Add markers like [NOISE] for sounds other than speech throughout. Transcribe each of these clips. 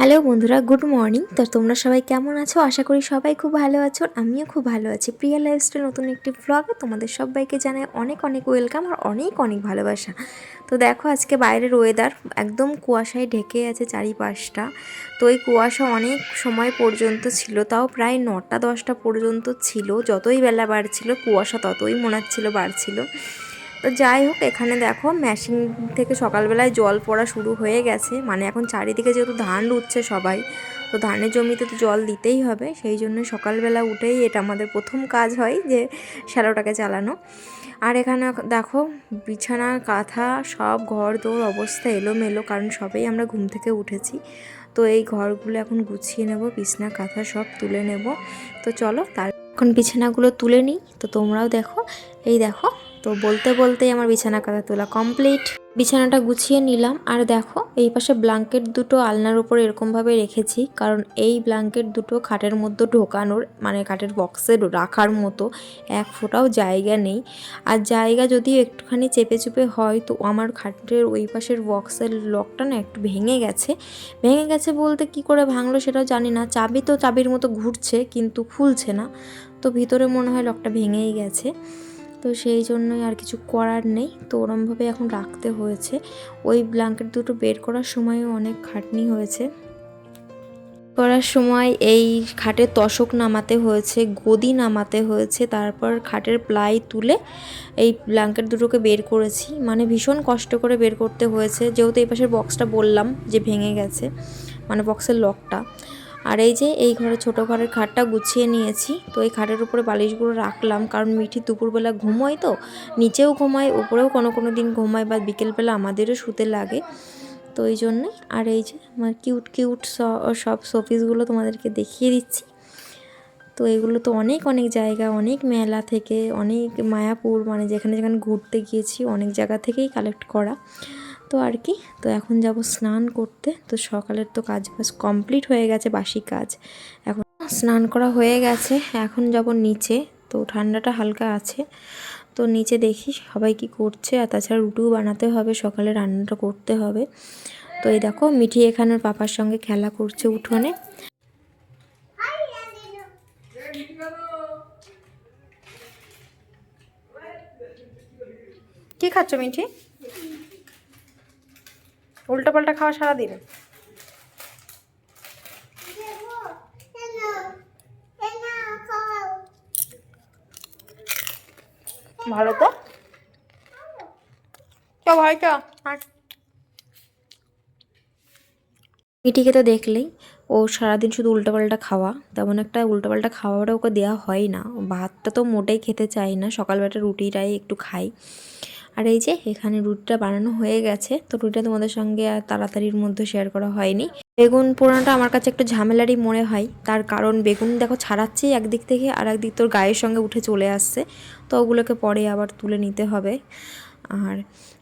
Hello বন্ধুরা, good morning. তো তোমরা সবাই কেমন আছো? আশা করি সবাই খুব ভালো আছো, আমিও খুব ভালো আছি। প্রিয়া লাইফস্টাইল নতুন একটি ব্লগে তোমাদের সবাইকে জানাই অনেক অনেক ওয়েলকাম আর অনেক অনেক ভালোবাসা। তো দেখো আজকে বাইরের ওয়েদার একদম কুয়াশায় ঢেকে আছে চারিপাশটা। তো এই কুয়াশা অনেক সময় পর্যন্ত ছিল, তাও প্রায় নটা দশটা পর্যন্ত ছিল। যতই বেলা বাড়ছিল, কুয়াশা ততই মনে হচ্ছিল বাড়ছিল। তো যাই হোক, এখানে দেখো মেশিন থেকে সকালবেলায় জল পড়া শুরু হয়ে গেছে। মানে এখন চারিদিকে যেহেতু ধান উঠছে সবাই, তো ধানের জমিতে তো জল দিতেই হবে। সেই জন্য সকালবেলা উঠেই এটা আমাদের প্রথম কাজ হয় যে শ্যালোটাকে চালানো। আর এখানে দেখো বিছানা, কাঁথা, সব ঘর দৌড় অবস্থা এলোমেলো, কারণ সবেই আমরা ঘুম থেকে উঠেছি। তো এই ঘরগুলো এখন গুছিয়ে নেব, বিছনা, কাঁথা সব তুলে নেব। তো চলো তার এখন বিছানাগুলো তুলে নিই। তো তোমরাও দেখো, এই দেখো তো বলতে বলতেই আমার বিছানা কাঁথা তোলা কমপ্লিট বিছানাটা গুছিয়ে নিলাম। আর দেখো, এই পাশে ব্লাঙ্কেট দুটো আলনার উপর এরকমভাবে রেখেছি, কারণ এই ব্লাঙ্কেট দুটো খাটের মধ্যে ঢোকানোর মানে খাটের বক্সে রাখার মতো এক ফোঁটাও জায়গা নেই। আর জায়গা যদি একটুখানি চেপে চুপে হয়, তো আমার খাটের ওই পাশের বক্সের লকটা না একটু ভেঙে গেছে। ভেঙে গেছে বলতে কি করে ভাঙলো সেটাও জানি না। চাবি তো চাবির মতো ঘুরছে, কিন্তু খুলছে না। তো ভিতরে মনে হয় লকটা ভেঙেই গেছে। তো সেই জন্যই আর কিছু করার নেই। তো ওরমভাবে এখন রাখতে হয়েছে। ওই ব্ল্যাঙ্কেট দুটো বের করার সময়ও অনেক খাটনি হয়েছে। করার সময় এই খাটের তশক নামাতে হয়েছে, গদি নামাতে হয়েছে, তারপর খাটের প্লাই তুলে এই ব্ল্যাঙ্কেট দুটোকে বের করেছি। মানে ভীষণ কষ্ট করে বের করতে হয়েছে। যেহেতু এই পাশের বক্সটা বললাম যে ভেঙে গেছে মানে বক্সের লকটা আর এই যে, এই ঘরে, ছোটো ঘরের খাটটা গুছিয়ে নিয়েছি। তো এই খাটের উপরে বালিশগুলো রাখলাম, কারণ মিঠি দুপুরবেলা ঘুমোয় তো, নিচেও ঘুমায়, উপরেও কোনো কোনো দিন ঘুমায় বা বিকেলবেলা আমাদেরও শুতে লাগে। তো এই জন্যই, আর এই যে আমার কিউট কিউট সব শোপিসগুলো তোমাদেরকে দেখিয়ে দিচ্ছি। তো এগুলো তো অনেক অনেক জায়গা, অনেক মেলা থেকে, অনেক মায়াপুর মানে যেখানে যেখানে ঘুরতে গিয়েছি, অনেক জায়গা থেকেই কালেক্ট করা। তো আর কি। তো এখন যাব স্নান করতে। তো সকালের তো কাজ বাজ কমপ্লিট হয়ে গেছে, বাসি কাজ। এখন স্নান করা হয়ে গেছে। এখন যাব নিচে। তো ঠান্ডাটা হালকা আছে। তো নিচে দেখি সবাই কি করছে। আর তাছাড়া রুটিও বানাতে হবে। সকালে রান্নাটা করতে হবে। তো এই দেখো, মিঠি এখানে পাপার সঙ্গে খেলা করছে উঠোনে। কি খাচ্ছ মিঠি? উল্টো পাল্টা খাওয়া সারাদিন? ভালো তো? চ ভাই চ মিটিকে তো দেখলেই ও সারাদিন শুধু উল্টোপাল্টা খাওয়া তেমন একটা উল্টোপাল্টা খাওয়াটা ওকে দেওয়া হয় না। ভাতটা তো মোটেই খেতে চাই না সকালবেলাটা রুটিটাই একটু খাই। আর এই যে এখানে রুটিটা বানানো হয়ে গেছে, তো রুটিটা তোমাদের সঙ্গে আর তাড়াতাড়ির মধ্যে শেয়ার করা হয়নি। বেগুন পোড়ানোটা আমার কাছে একটু ঝামেলারই মনে হয়, তার কারণ বেগুন দেখো ছাড়াচ্ছি একদিক থেকে আর একদিক তোর গায়ের সঙ্গে উঠে চলে আসছে, তো ওগুলোকে পরে আবার তুলে নিতে হবে। আর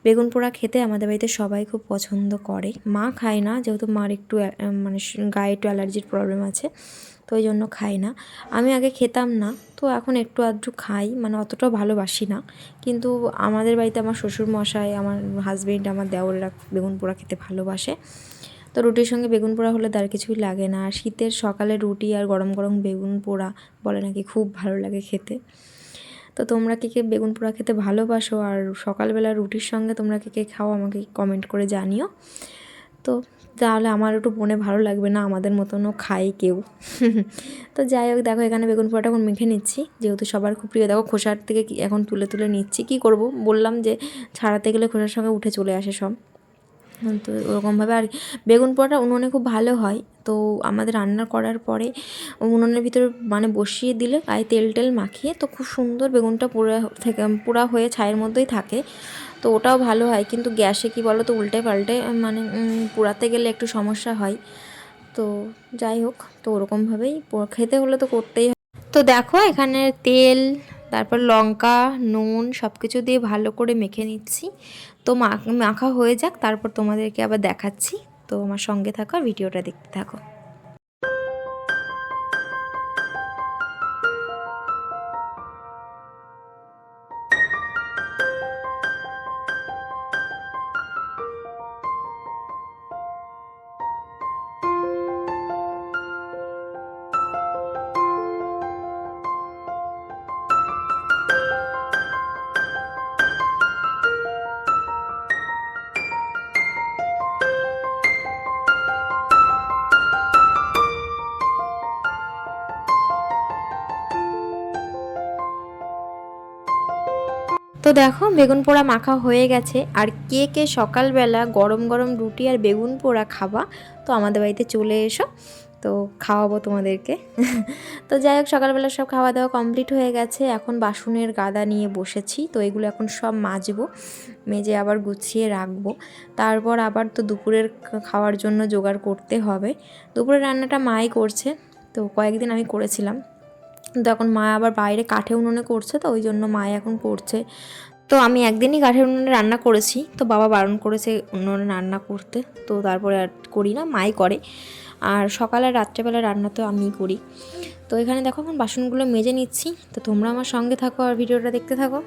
বেগুন পোড়া খেতে আমাদের বাড়িতে সবাই খুব পছন্দ করে। মা খায় না, যেহেতু মার একটু মানে গায়ে একটু অ্যালার্জির প্রবলেম আছে তো ওই জন্য খাই না। আমি আগে খেতাম না, তো এখন একটু আধটু খাই মানে অতটাও ভালোবাসি না। কিন্তু আমাদের বাড়িতে আমার শ্বশুর মশাই আমার হাজবেন্ড আমার দেওরেরা বেগুন পোড়া খেতে ভালোবাসে। তো রুটির সঙ্গে বেগুন পোড়া হলে তার কিছুই লাগে না। আর শীতের সকালে রুটি আর গরম গরম বেগুন পোড়া বলে নাকি খুব ভালো লাগে খেতে। তো তোমরা কে কে বেগুন পোড়া খেতে ভালোবাসো? আর সকালবেলা রুটির সঙ্গে তোমরা কে কে খাও আমাকে কমেন্ট করে জানিও। তো তাহলে আমার একটু বনে ভালো লাগবে না, আমাদের মতনও খাই কেউ। তো যাই হোক, দেখো এখানে বেগুন পোড়াটা এখন মেখে নিচ্ছি। যেহেতু সবার খুব প্রিয়, দেখো খোসার থেকে এখন তুলে তুলে নিচ্ছি, কি করব? বললাম যে ছাড়াতে গেলে খোসার সঙ্গে উঠে চলে আসে সব। তো ওরকমভাবে আর বেগুন পোড়াটা উনুনে খুব ভালো হয়। তো আমাদের রান্না করার পরে উনুনের ভিতরে মানে বসিয়ে দিলে গায়ে তেল টেল মাখিয়ে তো খুব সুন্দর বেগুনটা পোড়া থেকে, পোড়া হয়ে ছায়ের মধ্যেই থাকে। তো ওটাও ভালো হয়। কিন্তু গ্যাসে কি বলো তো উল্টে পাল্টে মানে পোড়াতে গেলে একটু সমস্যা হয়। তো যাই হোক, তো ওরকমভাবেই খেতে হলে তো করতেই হয়। তো দেখো, এখানে তেল, তারপর লঙ্কা, নুন সব কিছু দিয়ে ভালো করে মেখে নিচ্ছি। তো মাখা হয়ে যাক, তারপর তোমাদেরকে আবার দেখাচ্ছি। তো আমার সঙ্গে থাকো ভিডিওটা দেখতে থাকো। তো দেখো, বেগুন পোড়া মাখা হয়ে গেছে। আর কে কে সকালবেলা গরম গরম রুটি আর বেগুন পোড়া খাবা, তো আমাদের বাড়িতে চলে এসো। তো খাওয়াবো তোমাদেরকে। তো যাই হোক, সকালবেলা সব খাওয়া দাওয়া কমপ্লিট হয়ে গেছে। এখন বাসনের গাদা নিয়ে বসেছি, তো এগুলো এখন সব মাজবো, মেজে আবার গুছিয়ে রাখব। তারপর আবার তো দুপুরের খাওয়ার জন্য জোগাড় করতে হবে। দুপুরের রান্নাটা মাই করছে, তো কয়েকদিন আমি করেছিলাম। কিন্তু এখন মা আবার বাইরে কাঠে উনুনে করছে, তো ওই জন্য মা এখন করছে। তো আমি একদিনই কাঠের উনুনে রান্না করেছি, তো বাবা বারণ করেছে উনুনে রান্না করতে, তো তারপরে আর করি না, মাই করে। আর সকালে রাত্রেবেলা রান্না তো আমিই করি। তো এখানে দেখো এখন বাসনগুলো মেজে নিচ্ছি, তো তোমরা আমার সঙ্গে থাকো আর ভিডিওটা দেখতে থাকো।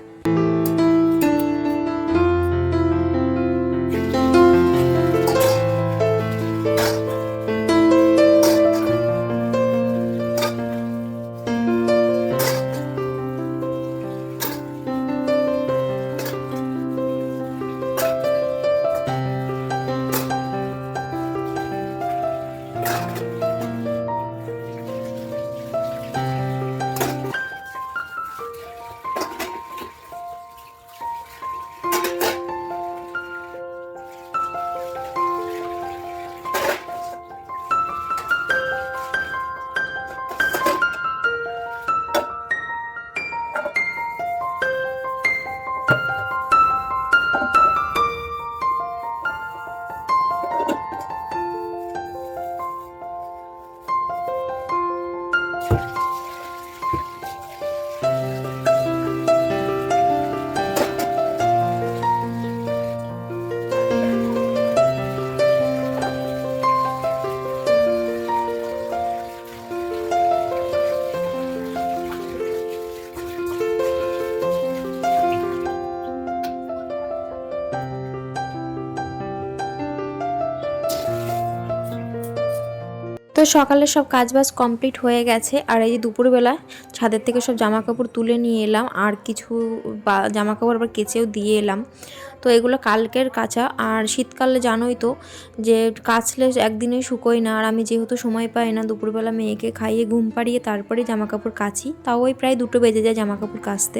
তো সকালে সব কাজ বাজ কমপ্লিট হয়ে গেছে, আর এই যে দুপুরবেলা ছাদের থেকে সব জামা কাপড় তুলে নিয়ে এলাম, আর কিছু জামা কাপড় আবার কেচেও দিয়ে এলাম। তো এগুলো কালকের কাঁচা। আর শীতকালে জানোই তো যে কাচলে একদিনে শুকোই না। আর আমি যেহেতু সময় পাই না, দুপুরবেলা মেয়েকে খাইয়ে ঘুম পাড়িয়ে তারপরে জামা কাপড় কাচি। তাও ওই প্রায় দুটো বেজে যায় জামা কাপড় কাচতে।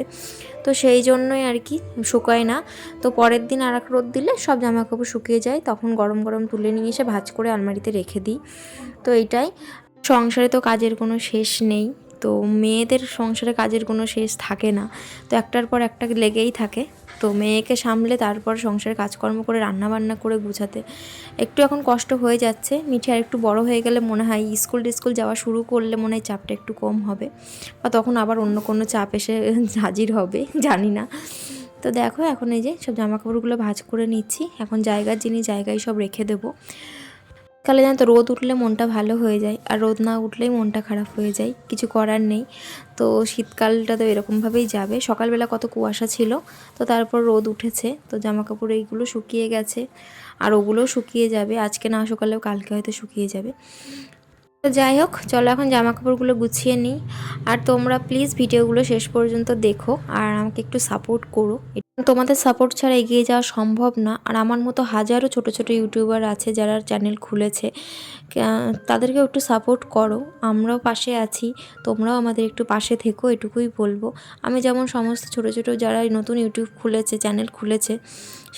তো সেই জন্যই আর কি শুকায় না। তো পরের দিন আর এক রোদ দিলে সব জামা কাপড় শুকিয়ে যায়। তখন গরম গরম তুলে নিয়ে এসে ভাজ করে আলমারিতে রেখে দিই। তো এইটাই। সংসারে তো কাজের কোনো শেষ নেই। তো মেয়েদের সংসারে কাজের কোনো শেষ থাকে না। তো একটার পর একটা লেগেই থাকে। তো মেয়েকে সামলে তারপর সংসারে কাজকর্ম করে রান্না বান্না করে গুছাতে। একটু এখন কষ্ট হয়ে যাচ্ছে। মিঠে আর একটু বড় হয়ে গেলে মনে হয় স্কুল টিস্কুল যাওয়া শুরু করলে মনে হয় চাপটা একটু কম হবে। বা তখন আবার অন্য কোনো চাপ এসে [LAUGHS] হাজির হবে, জানি না। তো দেখো এখন এই যে সব জামাকাপড়গুলো ভাজ করে নিচ্ছি। এখন জায়গার জিনিস জায়গায় সব রেখে দেবো। কালে জানো তো, রোদ উঠলে মনটা ভালো হয়ে যায় আর রোদ না উঠলেই মনটা খারাপ হয়ে যায়, কিছু করার নেই। তো শীতকালটা তো এরকমভাবেই যাবে। সকালবেলা কত কুয়াশা ছিল, তো তারপর রোদ উঠেছে, তো জামা কাপড় এইগুলো শুকিয়ে গেছে আর ওগুলোও শুকিয়ে যাবে। আজকে না সকালেও কালকে হয়তো শুকিয়ে যাবে। তো যাই হোক, চলো এখন জামা কাপড়গুলো গুছিয়ে নিই। আর তোমরা প্লিজ ভিডিওগুলো শেষ পর্যন্ত দেখো আর আমাকে একটু সাপোর্ট করো। তোমাদের সাপোর্ট ছাড়া এগিয়ে যাওয়া সম্ভব না। আর আমার মতো হাজারো ছোট ছোট ইউটিউবার আছে যারা চ্যানেল খুলেছে। তাদেরকেও একটু সাপোর্ট করো। আমরাও পাশে আছি। তোমরাও আমাদের একটু পাশে থেকো, এটুকুই বলব। আমি যেমন সমস্ত ছোট ছোট যারা নতুন ইউটিউব খুলেছে চ্যানেল খুলেছে,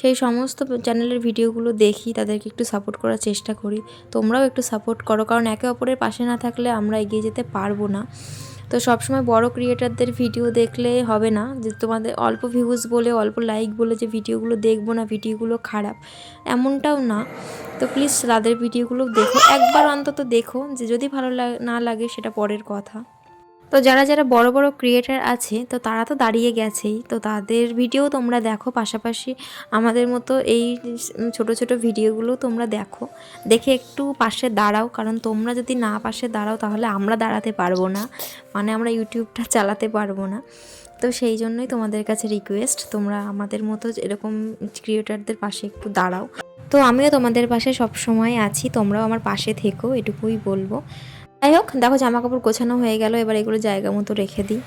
সেই সমস্ত চ্যানেলের ভিডিওগুলো দেখি, তাদেরকে একটু সাপোর্ট করার চেষ্টা করি। তোমরাও একটু সাপোর্ট করো, কারণ একে অপরের পাশে না থাকলে আমরা এগিয়ে যেতে পারব না। তো সবসময় বড় ক্রিয়েটারদের ভিডিও দেখলে হবে না। যে তোমাদের অল্প ভিউজ বলে, অল্প লাইক বলে যে ভিডিওগুলো দেখব না ভিডিওগুলো খারাপ। এমনটাও না। তো প্লিজ তাদের ভিডিওগুলো দেখো। একবার অন্তত দেখো যে যদি ভালো না লাগে সেটা পরের কথা। তো যারা যারা বড় বড় ক্রিয়েটার আছে, তো তারা তো দাঁড়িয়ে গেছেই। তো তাদের ভিডিও তোমরা দেখো, পাশাপাশি আমাদের মতো এই ছোট ছোট ভিডিওগুলো তোমরা দেখো। দেখে একটু পাশে দাঁড়াও, কারণ তোমরা যদি না পাশে দাঁড়াও, তাহলে আমরা দাঁড়াতে পারব না। মানে আমরা ইউটিউবটা চালাতে পারব না। তো সেই জন্যই তোমাদের কাছে রিকোয়েস্ট তোমরা আমাদের মতো এরকম ক্রিয়েটারদের পাশে একটু দাঁড়াও। তো আমিও তোমাদের পাশে সব সময় আছি, তোমরাও আমার পাশে থেকো, এটুকুই বলব। যাই হোক, দেখো জামা কাপড় গোছানো হয়ে গেল, এবার এগুলো জায়গা মতো রেখে দিই।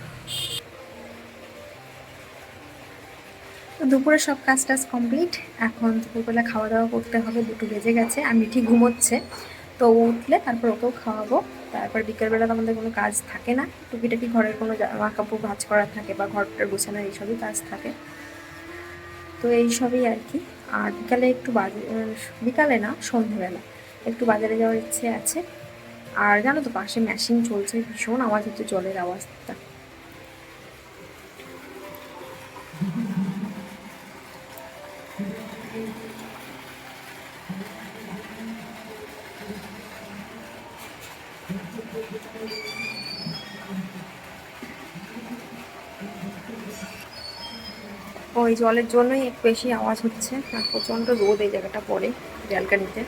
দুপুরে সব কাজ টাজ কমপ্লিট। এখন দুপুরবেলা খাওয়া দাওয়া করতে হবে, দুটো বেজে গেছে আর মিঠি ঘুমোচ্ছে। তো ও উঠলে, তারপর ওকেও খাওয়াবো। তারপর বিকেলবেলা তো আমাদের কোনো কাজ থাকে না। টুকিটাকি ঘরের কোনো জামা কাপড় ভাজ করা থাকে বা ঘরটার গোছানোর এইসবই কাজ থাকে। তো এই সবই আর কি। আর বিকালে একটু বাজার বিকালে না, সন্ধেবেলা। একটু বাজারে যাওয়ার ইচ্ছে আছে। আর জানো তো পাশে মেশিন চলছে, ভীষণ আওয়াজ হচ্ছে জলের আওয়াজটা। ওই জলের জন্যই বেশি আওয়াজ হচ্ছে, আর প্রচণ্ড রোদ এই জায়গাটা পড়ে ব্যালকানিতে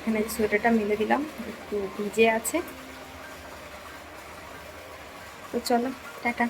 এখানে সোয়েটারটা মিলে দিলাম একটু ভিজে আছে। তো চলো টাটা।